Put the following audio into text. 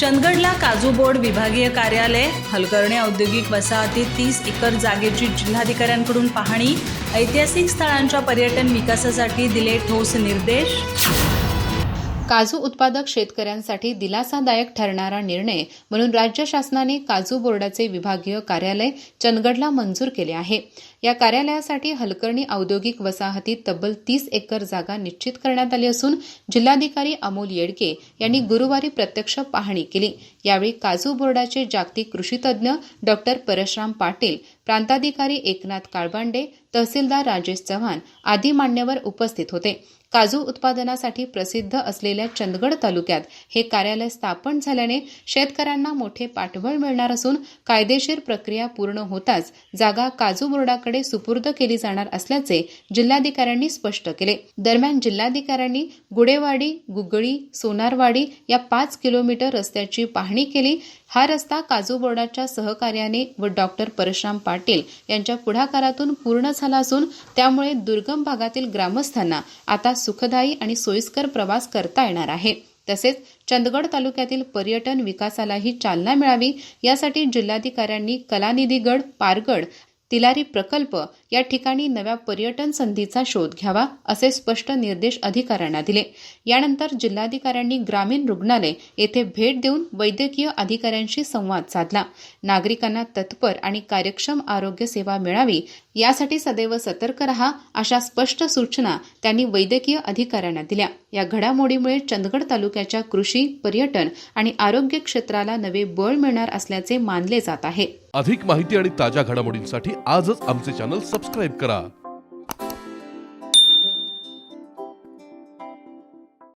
चंदगडला काजू बोर्ड विभागीय कार्यालय हलकर्णे औद्योगिक वसाहतीत तीस एकर जागेची जिल्हाधिकाऱ्यांकडून पाहणी ऐतिहासिक स्थळांच्या पर्यटन विकासासाठी दिले ठोस निर्देश. काजू उत्पादक शेतकऱ्यांसाठी दिलासादायक ठरणारा निर्णय म्हणून राज्य शासनाने काजू बोर्डाचे विभागीय कार्यालय चंदगडला मंजूर केले आहे. या कार्यालयासाठी हलकर्णी औद्योगिक वसाहतीत तब्बल तीस एकर जागा निश्चित करण्यात आली असून जिल्हाधिकारी अमोल येडके यांनी गुरुवारी प्रत्यक्ष पाहणी केली. यावेळी काजू बोर्डाचे जागतिक कृषीतज्ञ डॉक्टर परशराम पाटील प्रांताधिकारी एकनाथ काळबांडे तहसीलदार राजेश चव्हाण आदी मान्यवर उपस्थित होते. काजू उत्पादनासाठी प्रसिद्ध असलेल्या चंदगड तालुक्यात हे कार्यालय स्थापन झाल्याने शेतकऱ्यांना मोठे पाठबळ मिळणार असून कायदेशीर प्रक्रिया पूर्ण होताच जागा काजू बोर्डाकडे सुपूर्द केली जाणार असल्याचे जिल्हाधिकाऱ्यांनी स्पष्ट केले. दरम्यान जिल्हाधिकाऱ्यांनी गुडेवाडी गुगळी सोनारवाडी या पाच किलोमीटर रस्त्याची पाहणी केली. हा रस्ता काजू बोर्डाच्या सहकार्याने व डॉक्टर परशुराम पाटील यांच्या पुढाकारातून पूर्ण झाला असून त्यामुळे दुर्गम भागातील ग्रामस्थांना आता सुखदायी आणि सोयीस्कर प्रवास करता येणार आहे. तसेच चंदगड तालुक्यातील पर्यटन विकासालाही चालना मिळावी यासाठी जिल्हाधिकाऱ्यांनी कलानिधीगड पारगड तिलारी प्रकल्प या ठिकाणी नव्या पर्यटन संधीचा शोध घ्यावा असे स्पष्ट निर्देश अधिकाऱ्यांना दिले. यानंतर जिल्हाधिकाऱ्यांनी ग्रामीण रुग्णालय येथे भेट देऊन वैद्यकीय अधिकाऱ्यांशी संवाद साधला. नागरिकांना तत्पर आणि कार्यक्षम आरोग्य सेवा मिळावी यासाठी सदैव सतर्क रहा अशा स्पष्ट सूचना त्यांनी वैद्यकीय अधिकाऱ्यांना दिल्या. या घडामोडीमुळे चंदगड तालुक्याच्या कृषी पर्यटन आणि आरोग्य क्षेत्राला नवे बळ मिळणार असल्याचे मानले जात आहे. अधिक माहिती आणि ताज्या घडामोडींसाठी आजच आमचे चॅनल सबस्क्राईब करा.